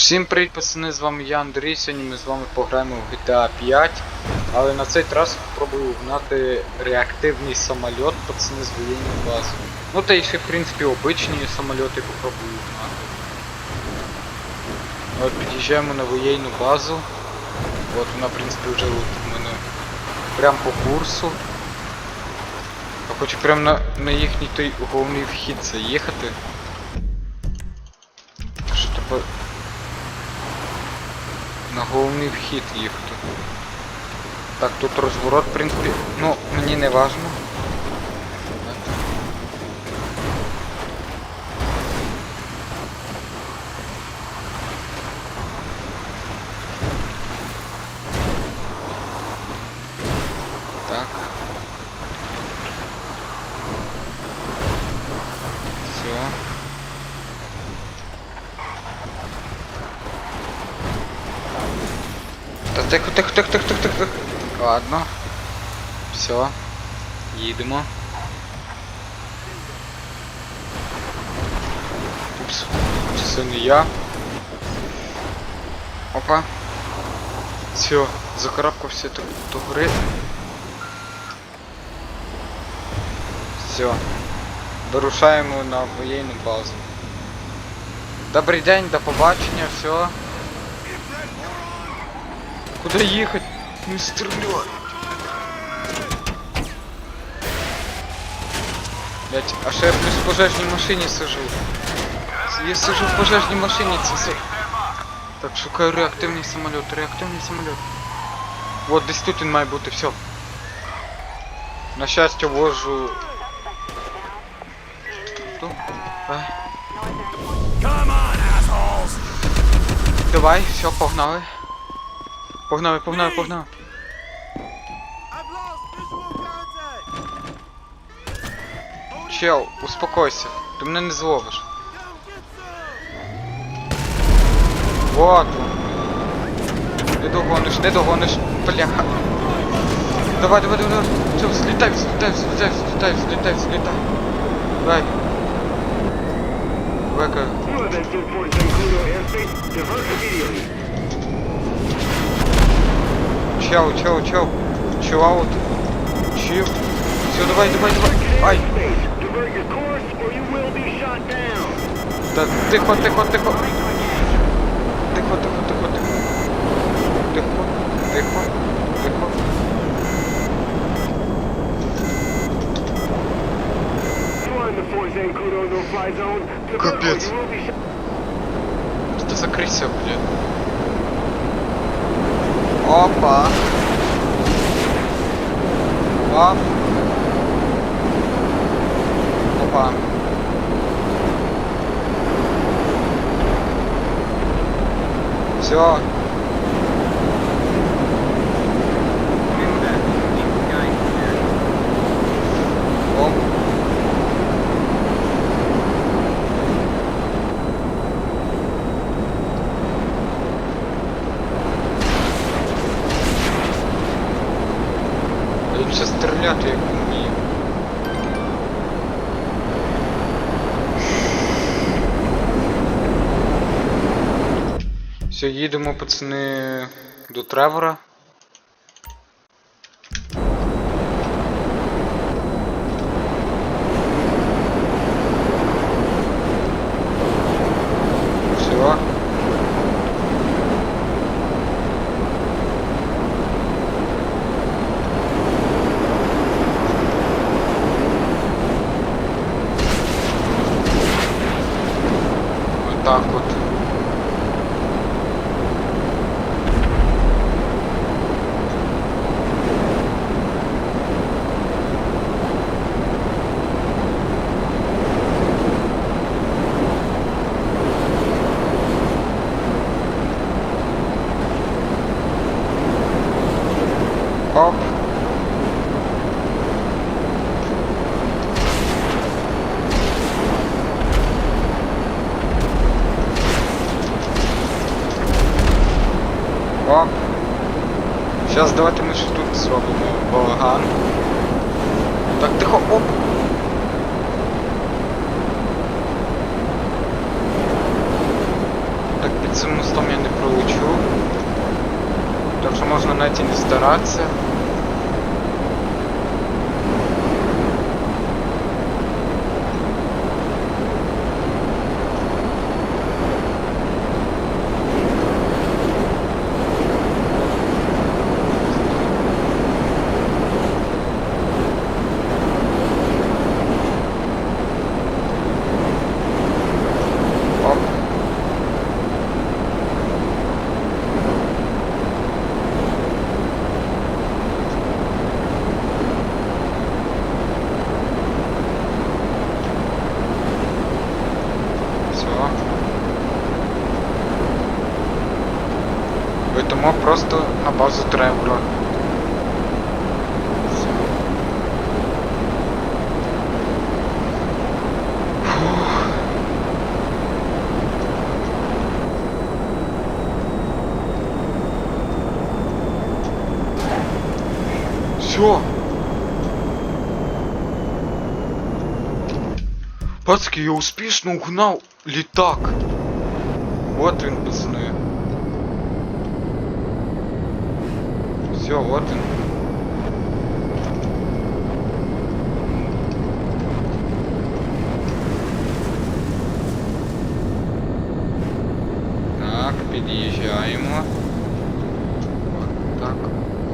Всім привіт, пацани, з вами я Андрій. Сьогодні ми з вами пограємо в GTA 5. Але на цей раз спробую гнати реактивний самоліт, пацани, з воєнної бази. Ну та і ще в принципі обичні самольоти попробую гнати. От під'їжджаємо на воєнну базу. От вона в принципі вже в мене прям по курсу. Я хочу прям на, на їхній той головний вхід заїхати. Що тепер на головний вхід їхати. Так, тут розворот, в принципі, ну, мені не важно. Так. Все. Та тихо, тихо, тихо, тихо, тихо. Ладно. Все. Їдемо. Упс. Це не я? Опа. Все, закарабкався до, до гори. Все. Вирушаємо на воєнну базу. Добрий день, до побачення, все. Куда ехать? Не стреляй. Блять, а я плюс в пожежній машині сижу? Я сижу в пожежній машині, це. Так, шукаю реактивний самоліт, реактивний самоліт. Вот десь тут він має бути, все. На щастя вожу. Тут? Давай, все, погнали. Погнали, погнали, погнали. Чел, успокойся. Ти мене не зловиш. Вот. он. Не догониш, не догониш. Бляха. Давай, давай, давай, давай. Все, взлетай, взлетай, взлетай, взлетай, взлетай, взлетай. Давай. Века. Чел, чел, чел. Чел аут. Чил. Все, давай, давай, давай. Ай. Та тихо, тихо, тихо. Тихо, тихо, тихо, тихо. Тихо, тихо, тихо. You are in the Опа. Опа. Опа. Все. Оп. Він ще стріляти як вміє. Все, їдемо, пацани, до Тревора. Все. Вот так вот. Оп. О. Зараз давайте ми ще тут зробимо балаган. Так, тихо, оп. Так, під цим мостом я не пролечу. Так що можна навіть і не старатися. Оп. Все. Летимо просто на базу Тревора. Все. Фух. Все. Пацки, я успішно угнав літак. Вот він, пацани. Все, вот він. Так, під'їжджаємо. От так.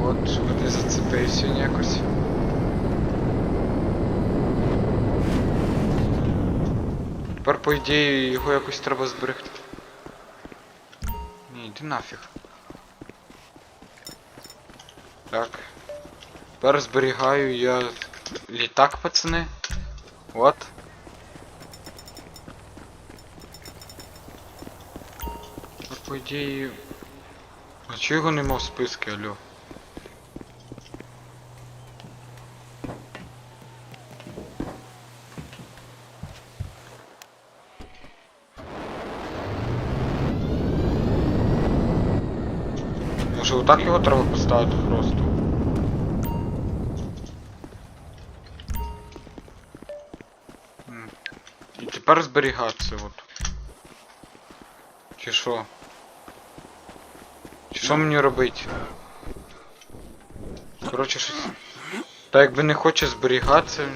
От, щоб не зацепився якось. Тепер, по ідеї, його якось треба зберегти. Ні, йди нафіг. Так. Тепер зберігаю я літак, пацани. От. По ідеї... А чого його нема в списку, алло? Отак його треба поставити просто? І тепер зберігатися от. Чи що? Чи що мені робити? Коротше щось. Та якби не хоче зберігатися.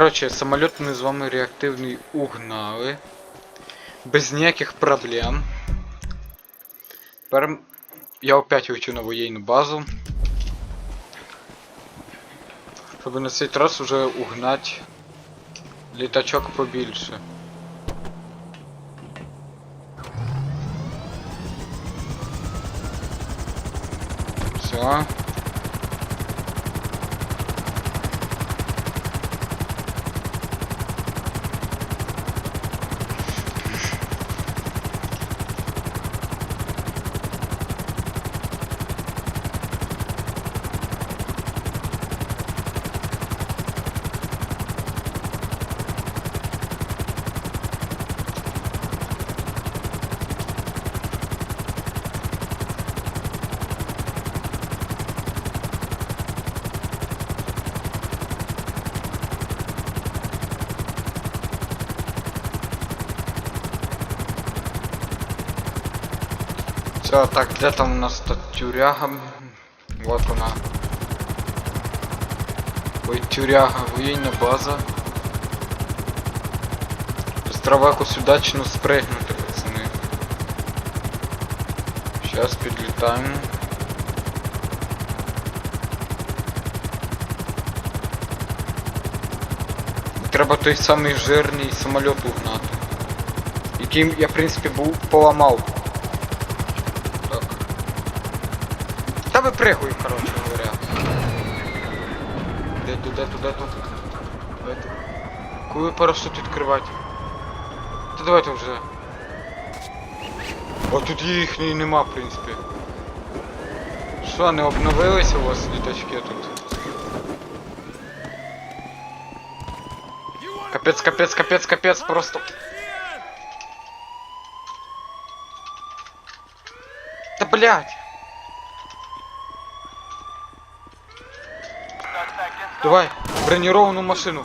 Коротше, самоліт ми з вами реактивний угнали. Без ніяких проблем. Тепер я опять лечу на воєнну базу. Щоб на цей раз уже угнать літачок побільше. Все. Все, так, де там у нас та тюряга? Вот вона. Ой, тюряга, воєнна база. Треба якось удачно спригнути, пацани. Щас підлітаємо. Треба той самий жирний самоліт угнати. Який я, в принципі, був поламав. Та випригуй, коротше говоря. Де тут, де тут, де тут? Де тут? Коли парашут відкривати? Та давайте вже. О, тут їхньої нема, в принципі. Що, не обновилися у вас літачки тут? You want Капець, капець, капець, капець, просто. Та блять! Давай, броніровану машину.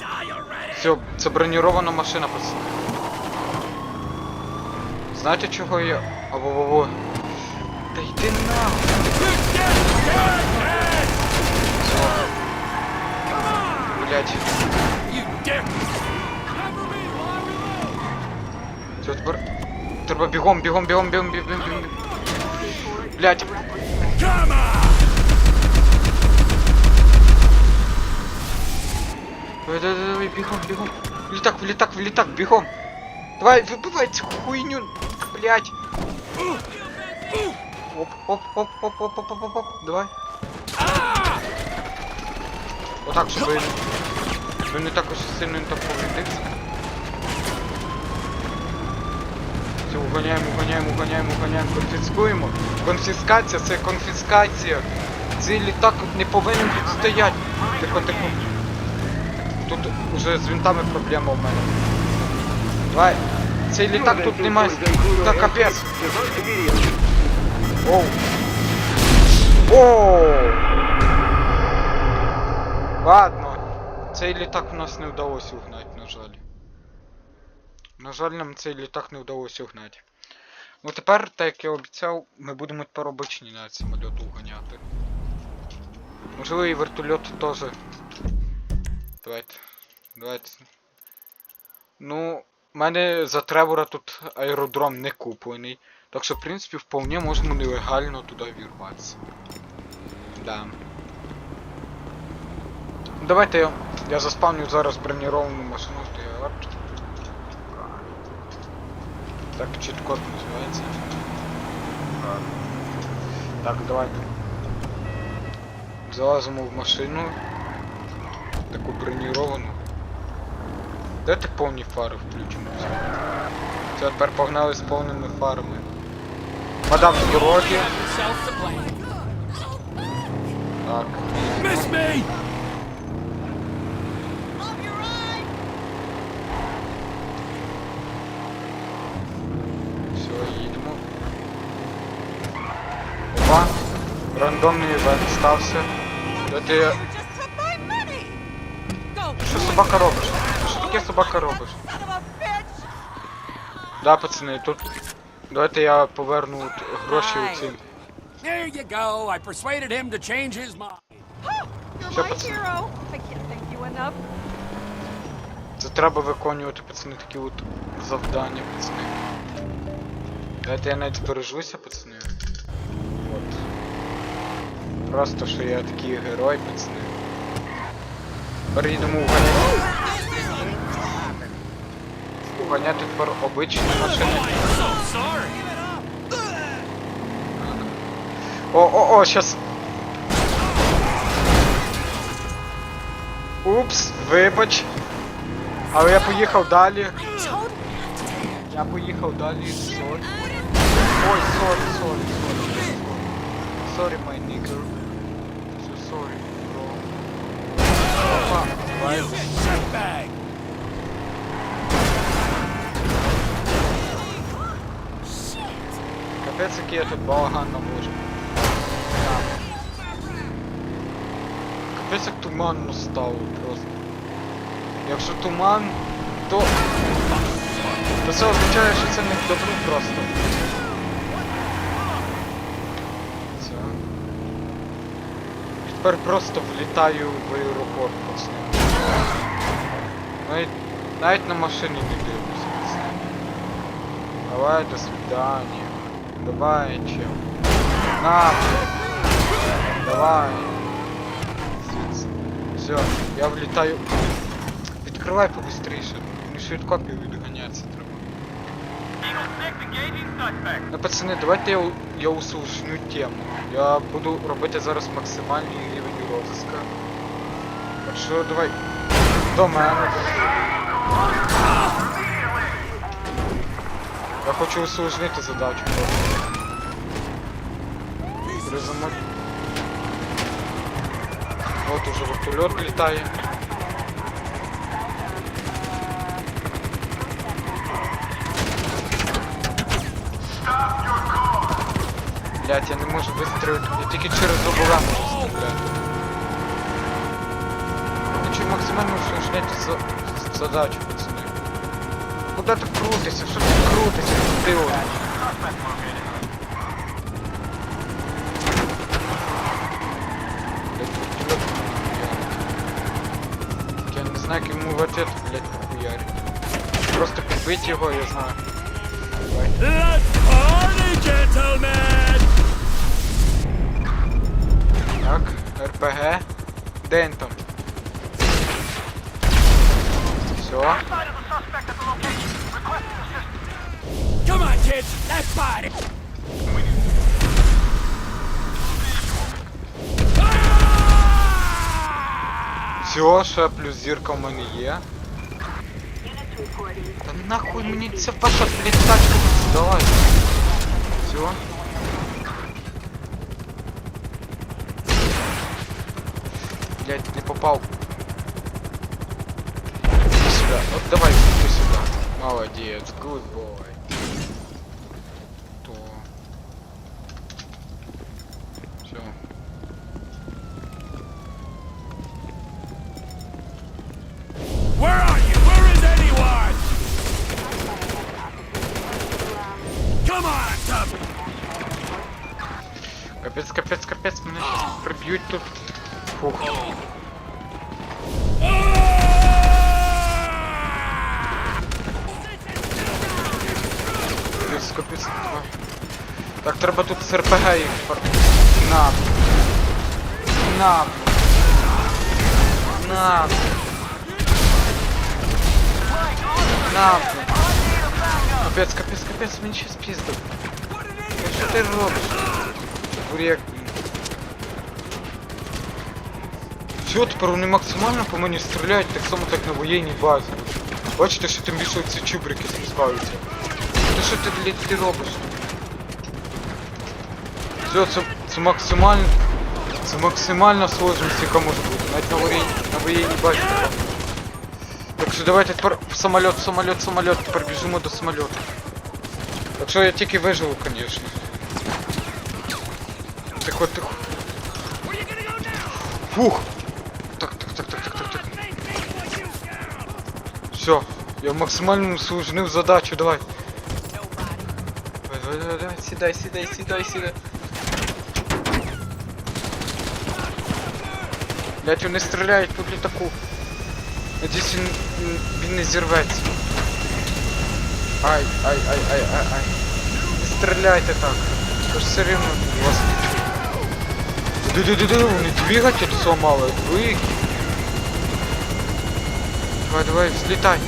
Все, це бронірована машина, пацани. Знаєте чого я. Або во во Та йди нахуй. Блять. Все, тепер. Треба бігом, бігом, бігом, бігом, бігом, бігом. Блять. Давай, давай, давай, бегом, бегом. Влетак, влетак, в летак, бегом. Давай, выбывай эту хуйню, блядь. Оп, оп, оп, оп, оп, оп, оп, оп, оп. давай. Вот так, чтобы... Ну не так уж сильно не так повредился. Все, угоняем, угоняем, угоняем, угоняем, конфіскуємо. Конфіскація, це конфіскація. Цей літак не повинен відстояти. Тихо, тихо. Тут уже з винтами проблема у мене. Давай. Цей літак тут немає. Та капець. Оу. Оу. Ладно. Цей літак у нас не вдалося угнати, на жаль. На жаль, нам цей літак не вдалося угнати. Ну тепер, так як я обіцяв, ми будемо тепер обичні на самоліт уганяти. Можливо і вертольот теж. Давайте. Давайте. Ну, в мене за Тревора тут аеродром не куплений. Так що, в принципі, вполне можемо нелегально туди вірватися. Да. Давайте я, я заспавню зараз броніровану машину стоять. Так, чіткод називається. Так, давайте. Залазимо в машину. Таку броніровану. Дайте повні фари включимо. все. Тепер погнали з повними фарами. Мадам з дороги. Так. Все, їдемо. Опа. Рандомний івент стався. Де собака робиш? Що таке собака робиш? Да, пацани, тут... Давайте я поверну гроші у цим. There you go. I persuaded him to change his mind. You're Все, my пацани. hero! I can't thank you enough. Це треба виконувати, пацани, такі от завдання, пацани. Давайте я навіть збережуся, пацани. От. Просто що я такий герой, пацани. Тепер їдемо уганяти. Тепер обичні машини. О, о, о, щас. Упс, вибач. Але я поїхав далі. Я поїхав далі. Сорі. Ой, сорі, сорі, сорі. Сорі, my nigger. Давай. Shitbag. Капець, який я тут балаган наможу. Капець, як туманно стало просто. Якщо туман, то... То це означає, що це не в добру просто. Це... І тепер просто влітаю в аеропорт пацани. Навіть, навіть на машині не дивлюся. Давай, до свидания. Давай, чел. На! Давай. Все, я влітаю. Відкривай побыстріше. Мені швидко відганятися треба. Ну, пацани, давайте я, я усложню тему. Я буду робити зараз максимальний рівень розыска. Так що давай. До мене. Я хочу усложнити задачу. Призамок. Вот уже вертольот літає. Блять, я не можу вистрілити. Я тільки через обора можу стріляти. Максимально усложняйте за... задачу, пацани. Куда ти крутишся? Що ти крутишся? Ти он. Блядь, вертольот хуярить. Я не знаю, як йому в ответ, блядь, хуярить. Просто підбить його, я знаю. Давай. Let's party, gentlemen! Так, РПГ. Де він там? Все. Come on, kids, let's party! Все, ще плюс зірка в мене є. Та нахуй мені ця ваша блядь, тачка тут здалась. Все. Блять, не попал. давай, иди сюда. Молодец, good boy. То. Все. Where are you? Where is anyone? Come on, Tubbs! Капец, капец, капец, меня сейчас прибьют тут. Фух. треба тут з РПГ їх пар... На. На. На. На. Капець, капець, капець, мені щас піздав. Ну що ти робиш? Бурєк, блін. Все, тепер вони максимально по мені стріляють, так само так на воєнній базі. Бачите, що тим більше ці чубрики спускаються. Та що ти, блядь, ти робиш? Все, це, це максимально... Це максимальна сложність, яка може бути. Навіть на воєнній, на воєнній базі така. Так що давайте тепер в самоліт, в самоліт, в самоліт, тепер біжимо до самольоту. Так що я тільки виживу, звісно. Тихо, тихо. Фух! Так, так, так, так, так, так, так. Все, я максимально усложнив задачу, давай. Давай, давай, давай, давай, сідай, сідай, сідай, сідай. Блять, вони стріляють по літаку. Надіюсь, він, він- він не зірветься. Ай, ай, ай, ай, ай, ай. Не стріляйте так. Це ж все рівно у вас. Ду-ду-ду-ду, вони двигатель сломали, двиг. Давай, давай, взлетай.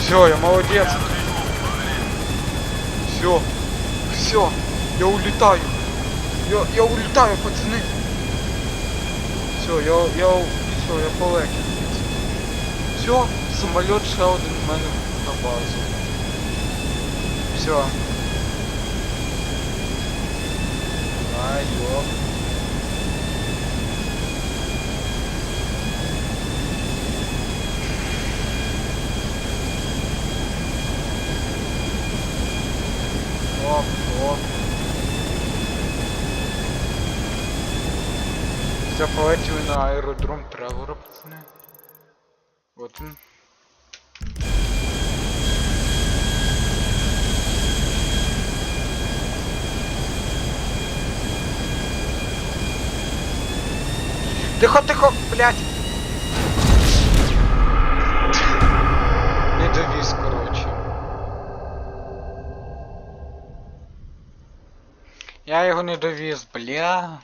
Все, я молодец. Все, все, я улетаю. Я, я улетаю, пацаны. Все, я, я, все, я полетів. Все, самоліт ще один в мене на базу. Все. Ай, йоп. Полетіли на аеродром пацани. Вот він. Тихо, тихо, блядь! Не довіз, короче. Я його не довіз, бля.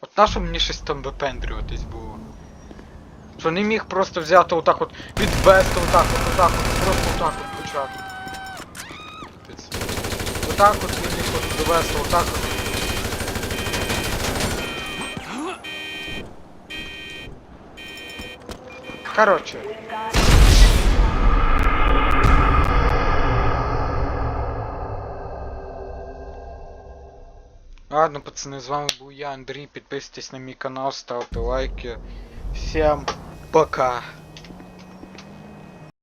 От нащо мені щось там випендрюватись було? Що не міг просто взяти отак от відвести отак от, отак от, просто отак от почати. Отак от він міг от довести, отак от. Короче. Ладно, пацаны, з вами був я, Андрій. Підписуйтесь на мій канал, ставте лайки. Всем пока.